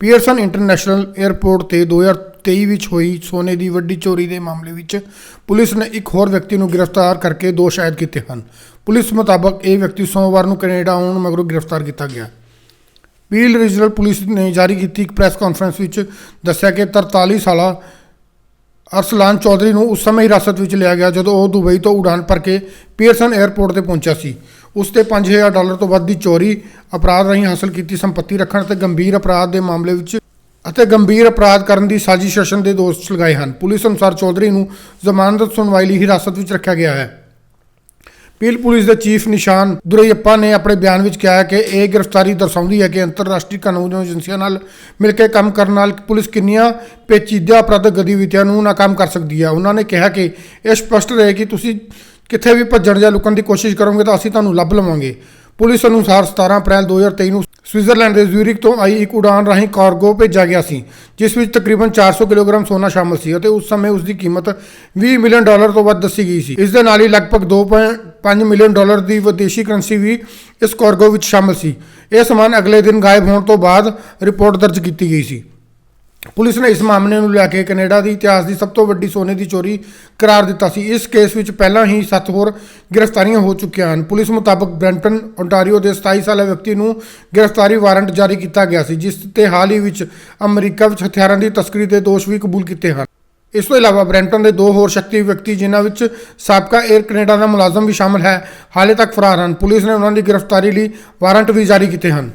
Pearson international airport ਤੇ 2023 ਵਿੱਚ ਹੋਈ ਸੋਨੇ ਦੀ ਵੱਡੀ ਚੋਰੀ ਦੇ ਮਾਮਲੇ ਵਿੱਚ ਪੁਲਿਸ ਨੇ ਇੱਕ ਹੋਰ ਵਿਅਕਤੀ ਨੂੰ ਗ੍ਰਿਫਤਾਰ ਕਰਕੇ ਦੋਸ਼ ਆਇਦ ਕੀਤੇ ਹਨ। ਪੁਲਿਸ ਮੁਤਾਬਕ ਇਹ ਵਿਅਕਤੀ ਸੋਮਵਾਰ ਨੂੰ ਕੈਨੇਡਾ ਆਉਣ ਮਗਰੋਂ ਗ੍ਰਿਫਤਾਰ ਕੀਤਾ ਗਿਆ। ਪੀਲ ਰੀਜਨਲ ਪੁਲਿਸ ਨੇ ਜਾਰੀ ਕੀਤੀ ਇੱਕ ਪ੍ਰੈਸ ਕਾਨਫਰੰਸ ਵਿੱਚ ਦੱਸਿਆ ਕਿ 43 ਸਾਲਾ ਅਰਸਲਾਨ ਚੌਧਰੀ ਨੂੰ ਉਸ ਸਮੇਂ ਹਿਰਾਸਤ ਵਿੱਚ ਲਿਆ ਗਿਆ ਜਦੋਂ ਉਹ ਦੁਬਈ ਤੋਂ ਉਡਾਨ ਭਰ ਕੇ ਪੀਅਰਸਨ 에ਅਰਪੋਰਟ ਤੇ ਪਹੁੰਚਿਆ ਸੀ। ਉਸ ਤੇ 5000 ਡਾਲਰ ਤੋਂ ਵੱਧ ਦੀ ਚੋਰੀ, ਅਪਰਾਧ ਰਾਹੀਂ ਹਾਸਲ ਕੀਤੀ ਸੰਪਤੀ ਰੱਖਣ ਤੇ ਗੰਭੀਰ ਅਪਰਾਧ ਦੇ ਮਾਮਲੇ ਵਿੱਚ ਅਤੇ ਗੰਭੀਰ ਅਪਰਾਧ ਕਰਨ ਦੀ ਸਾਜ਼ਿਸ਼ ਰਚਨ ਦੇ ਦੋਸ਼ ਲਗਾਏ ਹਨ। ਪੁਲਿਸ ਅਨੁਸਾਰ ਚੌਧਰੀ ਨੂੰ ਜ਼ਮਾਨਤ ਸੁਣਵਾਈ ਲਈ ਹਿਰਾਸਤ ਵਿੱਚ ਰੱਖਿਆ ਗਿਆ ਹੈ। ਪੀਲ ਪੁਲਿਸ ਦੇ ਚੀਫ ਨਿਸ਼ਾਨ ਦੁਰਈਅੱਪਾ ਨੇ ਆਪਣੇ ਬਿਆਨ ਵਿੱਚ ਕਿਹਾ ਕਿ ਇਹ ਗ੍ਰਿਫਤਾਰੀ ਦਰਸਾਉਂਦੀ ਹੈ ਕਿ ਅੰਤਰਰਾਸ਼ਟਰੀ ਕਾਨੂੰਨ ਏਜੰਸੀਆਂ ਨਾਲ ਮਿਲ ਕੇ ਕੰਮ ਕਰਨ ਨਾਲ ਪੁਲਿਸ ਕਿੰਨੀਆਂ ਪੇਚੀਦਾ ਅਪਰਾਧਕ ਗਤੀਵਿਧੀਆਂ ਨੂੰ ਨਾਕਾਮ ਕਰ ਸਕਦੀ ਹੈ। ਉਹਨਾਂ ਨੇ ਕਿਹਾ ਕਿ ਇਹ ਸਪਸ਼ਟ ਰਹੇ ਕਿ ਤੁਸੀਂ ਕਿੱਥੇ ਵੀ ਭੱਜਣ ਜਾਂ ਲੁਕਣ ਦੀ ਕੋਸ਼ਿਸ਼ ਕਰੋਗੇ ਤਾਂ ਅਸੀਂ ਤੁਹਾਨੂੰ ਲੱਭ ਲਵਾਂਗੇ। ਪੁਲਿਸ ਅਨੁਸਾਰ 17 ਅਪ੍ਰੈਲ 2023 ਨੂੰ ਸਵਿਟਜ਼ਰਲੈਂਡ ਦੇ ਜ਼ੂਰਿਕ ਤੋਂ ਆਈ ਇੱਕ ਉਡਾਨ ਰਾਹੀਂ ਕਾਰਗੋ ਭੇਜਿਆ ਗਿਆ ਸੀ, ਜਿਸ ਵਿੱਚ ਤਕਰੀਬਨ 400 ਕਿਲੋਗ੍ਰਾਮ ਸੋਨਾ ਸ਼ਾਮਲ ਸੀ ਅਤੇ ਉਸ ਸਮੇਂ ਉਸ ਦੀ ਕੀਮਤ 20 ਮਿਲੀਅਨ ਡਾਲਰ ਤੋਂ ਵੱਧ ਦੱਸੀ ਗਈ ਸੀ। ਇਸ ਦੇ ਨਾਲ ਹੀ ਲਗਭਗ 2.5 ਮਿਲੀਅਨ ਡਾਲਰ ਦੀ ਵਿਦੇਸ਼ੀ ਕਰੰਸੀ ਵੀ ਇਸ ਕਾਰਗੋ ਵਿੱਚ ਸ਼ਾਮਲ ਸੀ। ਇਹ ਸਮਾਨ ਅਗਲੇ ਦਿਨ ਗਾਇਬ ਹੋਣ ਤੋਂ ਬਾਅਦ ਰਿਪੋਰਟ ਦਰਜ ਕੀਤੀ ਗਈ ਸੀ। ਪੁਲਿਸ ਨੇ ਇਸ ਮਾਮਲੇ ਨੂੰ ਲੈ ਕੇ ਕੈਨੇਡਾ ਦੀ ਇਤਿਹਾਸ ਦੀ ਸਭ ਤੋਂ ਵੱਡੀ ਸੋਨੇ ਦੀ ਚੋਰੀ ਕਰਾਰ ਦਿੱਤਾ ਸੀ। ਇਸ ਕੇਸ ਵਿੱਚ ਪਹਿਲਾਂ ਹੀ 7 ਹੋਰ ਗ੍ਰਿਫਤਾਰੀਆਂ ਹੋ ਚੁੱਕੀਆਂ ਹਨ। ਪੁਲਿਸ ਮੁਤਾਬਕ ਬ੍ਰੈਂਟਨ ਓਨਟਾਰੀਓ ਦੇ 27 ਸਾਲਾ ਵਿਅਕਤੀ ਨੂੰ ਗ੍ਰਿਫਤਾਰੀ ਵਾਰੰਟ ਜਾਰੀ ਕੀਤਾ ਗਿਆ ਸੀ, ਜਿਸ ਤੇ ਹਾਲ ਹੀ ਵਿੱਚ ਅਮਰੀਕਾ ਵਿੱਚ ਹਥਿਆਰਾਂ ਦੀ ਤਸਕਰੀ ਦੇ ਦੋਸ਼ ਵੀ ਕਬੂਲ ਕੀਤੇ ਹਨ। ਇਸ ਤੋਂ ਇਲਾਵਾ ਬ੍ਰੈਂਟਨ ਦੇ ਦੋ ਹੋਰ ਸ਼ਕਤੀ ਵਿਅਕਤੀ, ਜਿਨ੍ਹਾਂ ਵਿੱਚ ਸਾਬਕਾ 에ਅਰ ਕੈਨੇਡਾ ਦਾ ਮੁਲਾਜ਼ਮ ਵੀ ਸ਼ਾਮਲ ਹੈ, ਹਾਲੇ ਤੱਕ ਫਰਾਰ ਹਨ। ਪੁਲਿਸ ਨੇ ਉਹਨਾਂ ਦੀ ਗ੍ਰਿਫਤਾਰੀ ਲਈ ਵਾਰੰਟ ਵੀ ਜਾਰੀ ਕੀਤੇ ਹਨ।